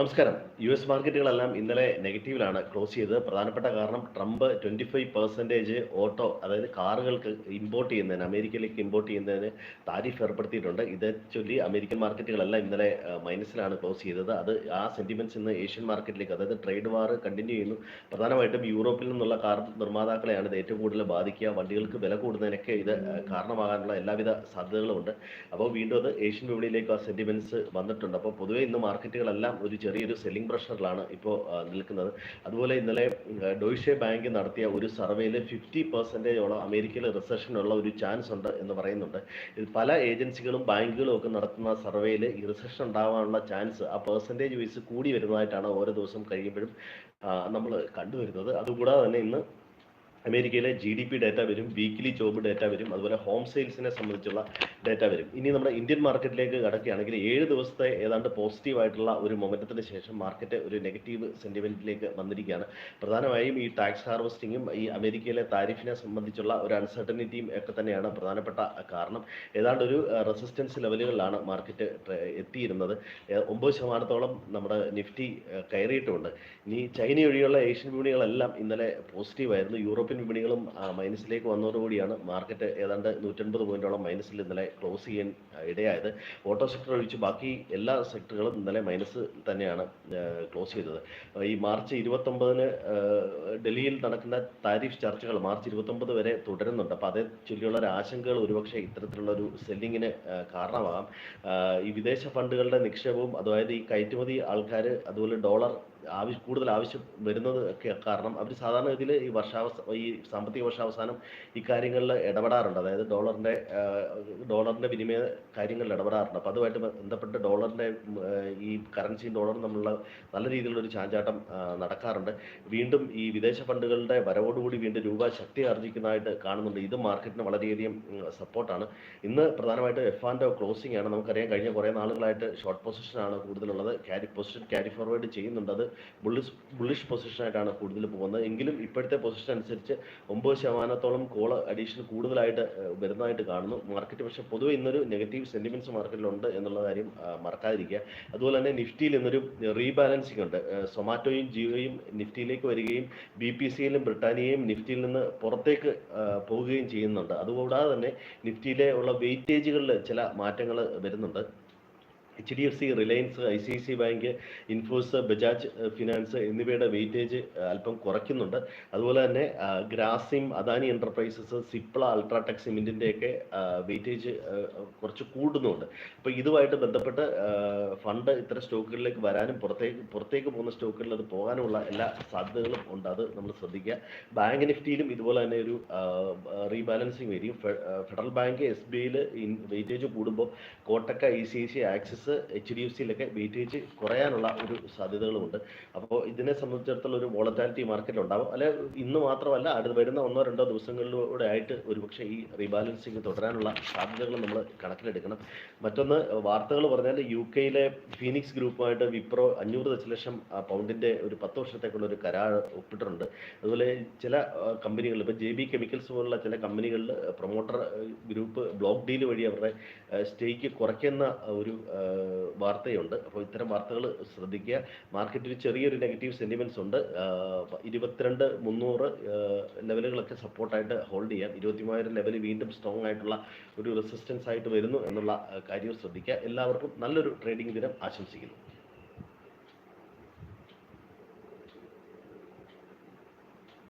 നമസ്കാരം. U S മാർക്കറ്റുകളെല്ലാം ഇന്നലെ നെഗറ്റീവിലാണ് close ചെയ്തത്. പ്രധാനപ്പെട്ട കാരണം Trump twenty five percentage auto അതായത് കാറുകൾക്ക് ഇമ്പോർട്ട് ചെയ്യുന്നതിന് അമേരിക്കയിലേക്ക് ഇമ്പോർട്ട് ചെയ്യുന്നതിന് താരിഫ് ഏർപ്പെടുത്തിയിട്ടുണ്ട്. ഇത് ചൊല്ലി അമേരിക്കൻ മാർക്കറ്റുകളെല്ലാം ഇന്നലെ മൈനസിലാണ് ക്ലോസ് ചെയ്തത്. അത് ആ സെന്റിമെന്റ്സ് ഇന്ന് ഏഷ്യൻ മാർക്കറ്റിലേക്ക് അതായത് ട്രേഡ് വാർ കണ്ടിന്യൂ ചെയ്യുന്നു. പ്രധാനമായിട്ടും യൂറോപ്പിൽ നിന്നുള്ള കാർ നിർമ്മാതാക്കളെയാണ് ഇത് ഏറ്റവും കൂടുതൽ ബാധിക്കുക. വണ്ടികൾക്ക് വില കൂടുന്നതിനൊക്കെ ഇത് കാരണമാകാനുള്ള എല്ലാവിധ സാധ്യതകളും ഉണ്ട് അപ്പോൾ വീണ്ടും അത് ഏഷ്യൻ വിപണിയിലേക്ക് ആ സെന്റിമെന്റ്സ് വന്നിട്ടുണ്ട്. അപ്പോൾ പൊതുവേ ഇന്ന് മാർക്കറ്റുകളെല്ലാം ഒരു ചെറിയൊരു സെല്ലിംഗ് പ്രഷറിലാണ് ഇപ്പോൾ നിൽക്കുന്നത്. അതുപോലെ ഇന്നലെ ഡോയ്ഷെ ബാങ്ക് നടത്തിയ ഒരു സർവേയിൽ ഫിഫ്റ്റി പെർസെന്റേജോളം അമേരിക്കയിൽ റിസഷനുള്ള ഒരു ചാൻസ് ഉണ്ട് എന്ന് പറയുന്നുണ്ട്. പല ഏജൻസികളും ബാങ്കുകളും ഒക്കെ നടത്തുന്ന സർവേയിൽ ഈ റിസഷൻ ഉണ്ടാവാനുള്ള ചാൻസ് ആ പെർസെന്റേജ് വൈസ് കൂടി വരുന്നതായിട്ടാണ് ഓരോ ദിവസം കഴിയുമ്പോഴും നമ്മൾ കണ്ടുവരുന്നത്. അതുകൂടാതെ തന്നെ ഇന്ന് അമേരിക്കയിലെ ജി ഡി പി ഡാറ്റ വരും വീക്കിലി ജോബ് ഡാറ്റ വരും അതുപോലെ ഹോം സെയിൽസിനെ സംബന്ധിച്ചുള്ള ഡാറ്റ വരും. ഇനി നമ്മുടെ ഇന്ത്യൻ മാർക്കറ്റിലേക്ക് കടക്കുകയാണെങ്കിൽ ഏഴ് ദിവസത്തെ ഏതാണ്ട് പോസിറ്റീവ് ആയിട്ടുള്ള ഒരു മൊമെന്റത്തിന് ശേഷം മാർക്കറ്റ് ഒരു നെഗറ്റീവ് സെന്റിമെന്റിലേക്ക് വന്നിരിക്കുകയാണ്. പ്രധാനമായും ഈ ടാക്സ് ഹാർവസ്റ്റിങ്ങും ഈ അമേരിക്കയിലെ താരിഫിനെ സംബന്ധിച്ചുള്ള ഒരു അൺസർട്ടനിറ്റിയും ഒക്കെ തന്നെയാണ് പ്രധാനപ്പെട്ട കാരണം. ഏതാണ്ട് ഒരു റെസിസ്റ്റൻസ് ലെവലുകളിലാണ് മാർക്കറ്റ് എത്തിയിരുന്നത്. ഒമ്പത് ശതമാനത്തോളം നമ്മുടെ നിഫ്റ്റി കയറിയിട്ടുമുണ്ട് ഇനി ചൈന ഒഴിയുള്ള ഏഷ്യൻ വിപണികളെല്ലാം ഇന്നലെ പോസിറ്റീവ് ആയിരുന്നു. യൂറോപ്യൻ വിപണികളും മൈനസിലേക്ക് വന്നതോടുകൂടിയാണ് മാർക്കറ്റ് ഏതാണ്ട് നൂറ്റൻപത് പോയിന്റോളം മൈനസിൽ ഇന്നലെ ക്ലോസ് ചെയ്യാൻ ഇടയായത്. ഓട്ടോ സെക്ടർ ഒഴിച്ച് ബാക്കി എല്ലാ സെക്ടറുകളും ഇന്നലെ മൈനസ് തന്നെയാണ് ക്ലോസ് ചെയ്തത്. ഈ മാർച്ച് ഇരുപത്തൊമ്പതിന് ഡൽഹിയിൽ നടക്കുന്ന താരിഫ് ചർച്ചകൾ മാർച്ച് ഇരുപത്തൊമ്പത് വരെ തുടരുന്നുണ്ട്. അപ്പോൾ അതേ ചൊല്ലിയുള്ള ഒരു ആശങ്കകൾ ഒരുപക്ഷെ ഇത്തരത്തിലുള്ള ഒരു സെല്ലിങ്ങിന് കാരണമാകാം. ഈ വിദേശ ഫണ്ടുകളുടെ നിക്ഷേപവും അതായത് ഈ കയറ്റുമതി ആൾക്കാർ അതുപോലെ ഡോളർ ആവശ്യം കൂടുതൽ ആവശ്യം വരുന്നത് ഒക്കെ കാരണം അവർ സാധാരണഗതിയിൽ ഈ വർഷാവസ ഈ സാമ്പത്തിക വർഷാവസാനം ഇക്കാര്യങ്ങളിൽ ഇടപെടാറുണ്ട്. അതായത് ഡോളറിന്റെ ഡോളറിന്റെ വിനിമയ കാര്യങ്ങളിൽ ഇടപെടാറുണ്ട്. അപ്പോൾ അതുമായിട്ട് ബന്ധപ്പെട്ട് ഡോളറിന്റെ ഈ കറൻസിയും ഡോളറും തമ്മിലുള്ള നല്ല രീതിയിലുള്ള ഒരു ചാഞ്ചാട്ടം നടക്കാറുണ്ട്. വീണ്ടും ഈ വിദേശ ഫണ്ടുകളുടെ വരവോടുകൂടി വീണ്ടും രൂപ ശക്തി ആർജിക്കുന്നതായിട്ട് കാണുന്നുണ്ട്. ഇത് മാർക്കറ്റിന് വളരെയധികം സപ്പോർട്ടാണ്. ഇന്ന് പ്രധാനമായിട്ട് എഫ് ആൻഡ് ക്ലോസിംഗ് ആണ്. നമുക്കറിയാം കഴിഞ്ഞ കുറേ നാളുകളായിട്ട് ഷോർട്ട് പൊസിഷനാണ് കൂടുതലുള്ളത്. ക്യാരി പൊസിഷൻ ക്യാരി ഫോർവേഡ് ചെയ്യുന്നുണ്ട് അത്. ബുള്ളിഷ് ബുള്ളിഷ് പൊസിഷനായിട്ടാണ് കൂടുതൽ പോകുന്നത്. എങ്കിലും ഇപ്പോഴത്തെ പൊസിഷൻ അനുസരിച്ച് ഒമ്പത് ശതമാനത്തോളം കോൾ അഡീഷൻ കൂടുതലായിട്ട് വരുന്നതായിട്ട് കാണുന്നു. മാർക്കറ്റ് പക്ഷേ പൊതുവെ ഇന്നൊരു നെഗറ്റീവ് സെന്റിമെന്റ്സ് മാർക്കറ്റിലുണ്ട് എന്നുള്ള കാര്യം മറക്കാതിരിക്കുക. അതുപോലെ തന്നെ നിഫ്റ്റിയിൽ ഇന്നൊരു റീബാലൻസിംഗ് ഉണ്ട്. സൊമാറ്റോയും ജിയോയും നിഫ്റ്റിയിലേക്ക് വരികയും ബി പി സിയിലും ബ്രിട്ടാനിയയും നിഫ്റ്റിയിൽ നിന്ന് പുറത്തേക്ക് പോവുകയും ചെയ്യുന്നുണ്ട്. അതുകൂടാതെ തന്നെ നിഫ്റ്റിയിലെ ഉള്ള വെയിറ്റേജുകളിൽ ചില മാറ്റങ്ങൾ വരുന്നുണ്ട്. H D F C Reliance I C C bank Infos Bajaj finance എന്നിവയുടെ വെയിറ്റേജ് അല്പം കുറയ്ക്കുന്നുണ്ട്. അതുപോലെ തന്നെ ഗ്രാസിം അദാനി എന്റർപ്രൈസസ് സിപ്ല അൾട്രാടെക് സിമെന്റിന്റെയൊക്കെ വെയിറ്റേജ് കുറച്ച് കൂടുന്നുണ്ട്. അപ്പോൾ ഇതുമായിട്ട് ബന്ധപ്പെട്ട് ഫണ്ട് ഇത്തരം സ്റ്റോക്കുകളിലേക്ക് വരാനും പുറത്തേക്ക് പുറത്തേക്ക് പോകുന്ന സ്റ്റോക്കുകളിൽ അത് പോകാനുമുള്ള എല്ലാ സാധ്യതകളും ഉണ്ട്. അത് നമ്മൾ ശ്രദ്ധിക്കുക. ബാങ്ക് നിഫ്റ്റിയിലും ഇതുപോലെ തന്നെ ഒരു റീബാലൻസിങ് വരും. ഫെഡറൽ ബാങ്ക് എസ് ബി ഐയിൽ വെയിറ്റേജ് കൂടുമ്പോൾ കോട്ടക്ക I C I C Axis H D F സിയിലൊക്കെ weightage കുറയാനുള്ള ഒരു സാധ്യതകളുമുണ്ട്. അപ്പോൾ ഇതിനെ സംബന്ധിച്ചിടത്തോളം ഒരു വോളറ്റാലിറ്റി മാർക്കറ്റ് ഉണ്ടാകും അല്ലെ ഇന്ന് മാത്രമല്ല അടുത്ത് വരുന്ന ഒന്നോ രണ്ടോ ദിവസങ്ങളിലൂടെ ആയിട്ട് ഒരുപക്ഷെ ഈ റീബാലൻസിങ് തുടരാനുള്ള സാധ്യതകൾ നമ്മൾ കണക്കിലെടുക്കണം. മറ്റൊന്ന് വാർത്തകൾ പറഞ്ഞാൽ യു കെയിലെ ഫീനിക്സ് ഗ്രൂപ്പുമായിട്ട് വിപ്രോ അഞ്ഞൂറ് ദശലക്ഷം പൗണ്ടിന്റെ ഒരു പത്ത് വർഷത്തേക്കുള്ള ഒരു കരാർ ഒപ്പിട്ടിട്ടുണ്ട്. അതുപോലെ ചില കമ്പനികളിൽ ഇപ്പോൾ ജെ ബി കെമിക്കൽസ് പോലുള്ള ചില കമ്പനികളിൽ പ്രൊമോട്ടർ ഗ്രൂപ്പ് ബ്ലോക്ക് ഡീൽ വഴി അവരുടെ സ്റ്റേക്ക് കുറയ്ക്കുന്ന ഒരു വാർത്തയുണ്ട്. അപ്പോൾ ഇത്തരം വാർത്തകൾ ശ്രദ്ധിക്കുക. മാർക്കറ്റിൽ ചെറിയൊരു നെഗറ്റീവ് സെന്റിമെന്റ്സ് ഉണ്ട്. ഇരുപത്തിരണ്ട് മുന്നൂറ് ലെവലുകളൊക്കെ സപ്പോർട്ടായിട്ട് ഹോൾഡ് ചെയ്യാം. ഇരുപത്തി മൂവായിരം ലെവൽ വീണ്ടും സ്ട്രോങ് ആയിട്ടുള്ള ഒരു റെസിസ്റ്റൻസ് ആയിട്ട് വരുന്നു എന്നുള്ള കാര്യവും കാര്യം ശ്രദ്ധിക്കുക. എല്ലാവർക്കും നല്ലൊരു ട്രേഡിംഗ് ദിനം ആശംസിക്കുന്നു.